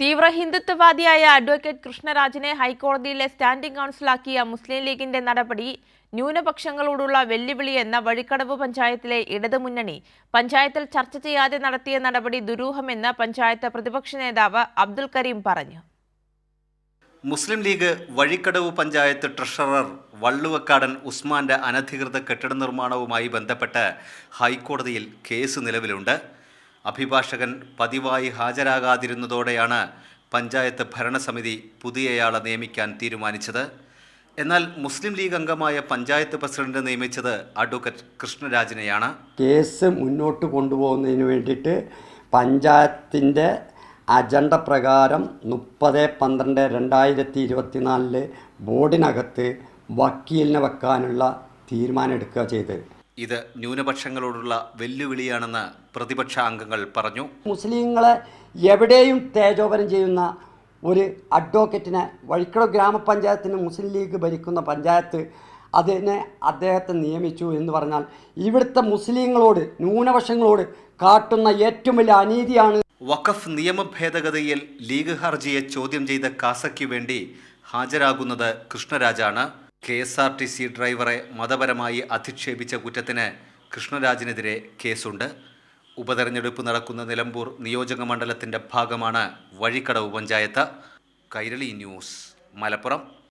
തീവ്ര ഹിന്ദുത്വവാദിയായ അഡ്വക്കേറ്റ് കൃഷ്ണരാജിനെ ഹൈക്കോടതിയിലെ സ്റ്റാൻഡിംഗ് കൗൺസിലാക്കിയ മുസ്ലിം ലീഗിന്റെ നടപടി ന്യൂനപക്ഷങ്ങളോടുള്ള വെല്ലുവിളി എന്ന വഴിക്കടവ് പഞ്ചായത്തിലെ ഇടതുമുന്നണി പഞ്ചായത്തിൽ ചർച്ച ചെയ്യാതെ നടത്തിയ നടപടി ദുരൂഹമെന്ന് പഞ്ചായത്ത് പ്രതിപക്ഷ നേതാവ് അബ്ദുൽ കരീം പറഞ്ഞു. മുസ്ലിം ലീഗ് വഴിക്കടവ് പഞ്ചായത്ത് ട്രഷറർ വള്ളുവക്കാടൻ ഉസ്മാന്റെ അനധികൃത കെട്ടിട നിർമ്മാണവുമായി ബന്ധപ്പെട്ട് ഹൈക്കോടതിയിൽ കേസ് നിലവിലുണ്ട്. അഭിഭാഷകൻ പതിവായി ഹാജരാകാതിരുന്നതോടെയാണ് പഞ്ചായത്ത് ഭരണസമിതി പുതിയയാളെ നിയമിക്കാൻ തീരുമാനിച്ചത്. എന്നാൽ മുസ്ലിം ലീഗ് അംഗമായ പഞ്ചായത്ത് പ്രസിഡന്റ് നിയമിച്ചത് അഡ്വക്കേറ്റ് കൃഷ്ണരാജിനെയാണ്. കേസ് മുന്നോട്ട് കൊണ്ടുപോകുന്നതിന് വേണ്ടിയിട്ട് പഞ്ചായത്തിന്റെ അജണ്ട പ്രകാരം മുപ്പത് പന്ത്രണ്ട് രണ്ടായിരത്തി ഇരുപത്തിനാലിൽ ബോർഡിനകത്ത് വക്കീലിനെ വെക്കാനുള്ള തീരുമാനം എടുക്കുക ചെയ്തത്. ഇത് ന്യൂനപക്ഷങ്ങളോടുള്ള വെല്ലുവിളിയാണെന്ന് പ്രതിപക്ഷ അംഗങ്ങൾ പറഞ്ഞു. മുസ്ലിങ്ങളെ എവിടെയും തേജോപരം ചെയ്യുന്ന ഒരു അഡ്വക്കേറ്റിനെ വഴിക്കട ഗ്രാമപഞ്ചായത്തിന് മുസ്ലിം ലീഗ് ഭരിക്കുന്ന പഞ്ചായത്ത് അതിനെ അദ്ദേഹത്തെ നിയമിച്ചു എന്ന് പറഞ്ഞാൽ ഇവിടുത്തെ മുസ്ലിങ്ങളോട് ന്യൂനപക്ഷങ്ങളോട് കാട്ടുന്ന ഏറ്റവും വലിയ അനീതിയാണ്. വഖഫ് നിയമ ഭേദഗതിയിൽ ലീഗ് ഹർജിയെ ചോദ്യം ചെയ്ത കാസയ്ക്ക് വേണ്ടി ഹാജരാകുന്നത് കൃഷ്ണരാജാണ്. K S R T C ഡ്രൈവറെ മതപരമായി അധിക്ഷേപിച്ച കുറ്റത്തിന് കൃഷ്ണരാജിനെതിരെ കേസുണ്ട്. ഉപതെരഞ്ഞെടുപ്പ് നടക്കുന്ന നിലമ്പൂർ നിയോജക മണ്ഡലത്തിന്റെ ഭാഗമാണ് വഴിക്കടവ് പഞ്ചായത്ത്. കൈരളി ന്യൂസ് മലപ്പുറം.